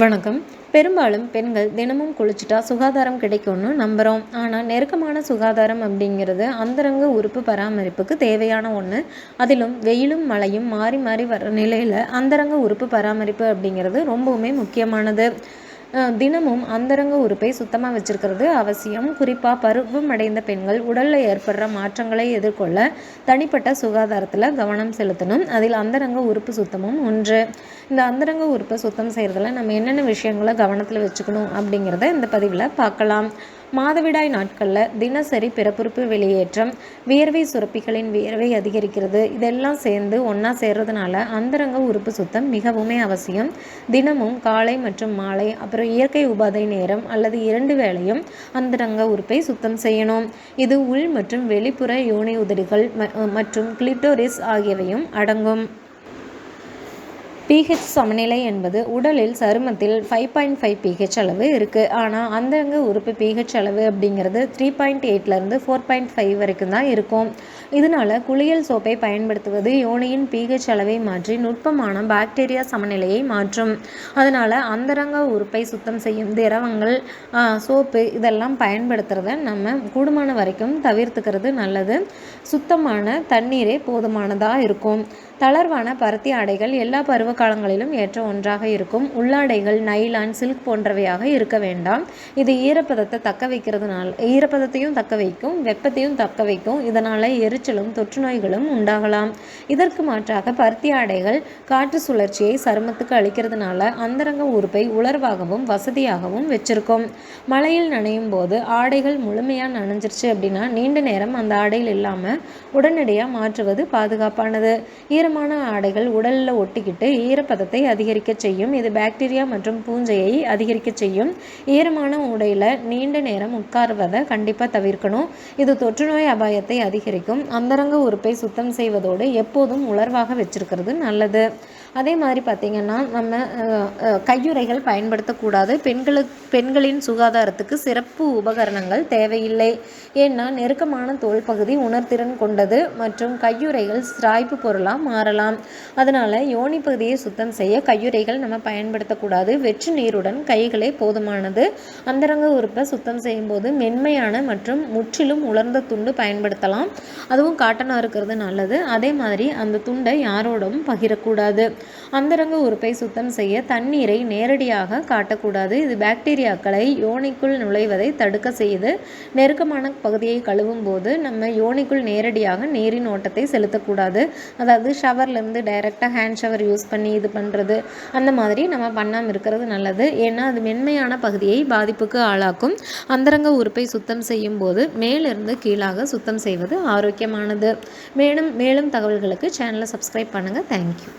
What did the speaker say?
வணக்கம். பெரும்பாலும் பெண்கள் தினமும் குளிச்சுட்டா சுகாதாரம் கிடைக்கும்னு நம்புகிறோம் ஆனால் நெருக்கமான சுகாதாரம் அப்படிங்கிறது அந்தரங்க உறுப்பு பராமரிப்புக்கு தேவையான ஒன்று அதிலும் வெயிலும் மழையும் மாறி மாறி வர நிலையில் அந்தரங்க உறுப்பு பராமரிப்பு அப்படிங்கிறது ரொம்பவுமே முக்கியமானது. தினமும் அந்தரங்க உறுப்பை சுத்தமாக வச்சுருக்கிறது அவசியம். குறிப்பாக பருவம் அடைந்த பெண்கள் உடலில் ஏற்படுற மாற்றங்களை எதிர்கொள்ள தனிப்பட்ட சுகாதாரத்தில் கவனம் செலுத்தணும். அதில் அந்தரங்க உறுப்பு சுத்தமும் ஒன்று. இந்த அந்தரங்க உறுப்பை சுத்தம் செய்கிறதுல நம்ம என்னென்ன விஷயங்களை கவனத்தில் வச்சுக்கணும் அப்படிங்கிறத இந்த பதிவில் பார்க்கலாம். மாதவிடாய் நாட்களில் தினசரி பிறப்புறுப்பு வெளியேற்றம் வியர்வை சுரப்பிகளின் வியர்வை அதிகரிக்கிறது. இதெல்லாம் சேர்ந்து ஒன்றா சேர்றதுனால அந்தரங்க உறுப்பு சுத்தம் மிகவுமே அவசியம். தினமும் காலை மற்றும் மாலை அப்புறம் இயற்கை உபாதை நேரம் அல்லது இரண்டு வேளையும் அந்தரங்க உறுப்பை சுத்தம் செய்யணும். இது உள் மற்றும் வெளிப்புற யோனி உதடுகள் மற்றும் கிளிட்டோரிஸ் ஆகியவையும் அடங்கும். பிஹெச் சமநிலை என்பது உடலில் சருமத்தில் ஃபைவ் பாயிண்ட் ஃபைவ் பிஹெச் அளவு இருக்குது ஆனால் அந்தரங்க உறுப்பு பிஹெச் அளவு அப்படிங்கிறது த்ரீ பாயிண்ட் எயிட்லேருந்து ஃபோர் பாயிண்ட் ஃபைவ் வரைக்கும் தான் இருக்கும். இதனால் குளியல் சோப்பை பயன்படுத்துவது யோனியின் பிஹெச் அளவை மாற்றி நுட்பமான பாக்டீரியா சமநிலையை மாற்றும். அதனால் அந்தரங்க உறுப்பை சுத்தம் செய்யும் திரவங்கள் சோப்பு இதெல்லாம் பயன்படுத்துகிறத நம்ம கூடுமான வரைக்கும் தவிர்த்துக்கிறது நல்லது. சுத்தமான தண்ணீரே போதுமானதாக இருக்கும். தளர்வான பருத்தி ஆடைகள் எல்லா பருவ காலங்களிலும் ஏற்ற ஒன்றாக இருக்கும். உள்ளாடைகள் நைலான் சில்க் போன்றவையாக இருக்க வேண்டாம். இது ஈரப்பதத்தை தக்க வைக்கிறதுனால ஈரப்பதத்தையும் தக்க வைக்கும் வெப்பத்தையும் தக்க வைக்கும். இதனால் எரிச்சலும் தொற்று நோய்களும் உண்டாகலாம். இதற்கு மாற்றாக பருத்தி ஆடைகள் காற்று சுழற்சியை சருமத்துக்கு அளிக்கிறதுனால அந்தரங்க உறுப்பை உலர்வாகவும் வசதியாகவும் வச்சிருக்கும். மழையில் நனையும் போது ஆடைகள் முழுமையாக நனைஞ்சிருச்சு அப்படின்னா நீண்ட நேரம் அந்த ஆடையில் இல்லாமல் உடனடியாக மாற்றுவது பாதுகாப்பானது. ஈரமான ஆடைகள் உடலில் ஒட்டிக்கிட்டு ஈரப்பதத்தை அதிகரிக்க செய்யும். இது பாக்டீரியா மற்றும் பூஞ்சையை அதிகரிக்க செய்யும். ஈரமான உடையில் நீண்ட நேரம் உட்காருவதை கண்டிப்பாக தவிர்க்கணும். இது தொற்றுநோய் அபாயத்தை அதிகரிக்கும். அந்தரங்க உறுப்பை சுத்தம் செய்வதோடு எப்போதும் உலர்வாக வச்சிருக்கிறது நல்லது. அதே மாதிரி பார்த்திங்கன்னா நம்ம கையுறைகள் பயன்படுத்தக்கூடாது. பெண்களுக்கு பெண்களின் சுகாதாரத்துக்கு சிறப்பு உபகரணங்கள் தேவையில்லை. ஏன்னா நெருக்கமான தோல் பகுதி உணர்திறன் கொண்டது மற்றும் கையுறைகள் சிராய்ப்பு பொருளாக மாறலாம். அதனால் யோனி பகுதியை சுத்தம் செய்ய கையுறைகள் நம்ம பயன்படுத்தக்கூடாது. வெற்று நீருடன் கைகளே போதுமானது. அந்தரங்க உறுப்பை சுத்தம் செய்யும்போது மென்மையான மற்றும் முற்றிலும் உலர்ந்த துண்டு பயன்படுத்தலாம். அதுவும் காட்டனாக இருக்கிறது நல்லது. அதே மாதிரி அந்த துண்டை யாரோடும் பகிரக்கூடாது. அந்தரங்க உறுப்பை சுத்தம் செய்ய தண்ணீரை நேரடியாக காட்டக்கூடாது. இது பாக்டீரியாக்களை யோனிக்குள் நுழைவதை தடுக்க செய்து நெருக்கமான பகுதியை கழுவும் போது நம்ம யோனிக்குள் நேரடியாக நீரின் ஓட்டத்தை செலுத்தக்கூடாது. அதாவது ஷவர்லேருந்து டைரெக்டாக ஹேண்ட் ஷவர் யூஸ் பண்ணி பண்ணி இது பண்ணுறது அந்த மாதிரி நம்ம பண்ணாமல் இருக்கிறது நல்லது. ஏன்னா அது மென்மையான பகுதியை பாதிப்புக்கு ஆளாக்கும். அந்தரங்க உறுப்பை சுத்தம் செய்யும் போது மேலிருந்து கீழாக சுத்தம் செய்வது ஆரோக்கியமானது. மேலும் மேலும் தகவல்களுக்கு சேனலை சப்ஸ்கிரைப் பண்ணுங்கள் தேங்க்யூ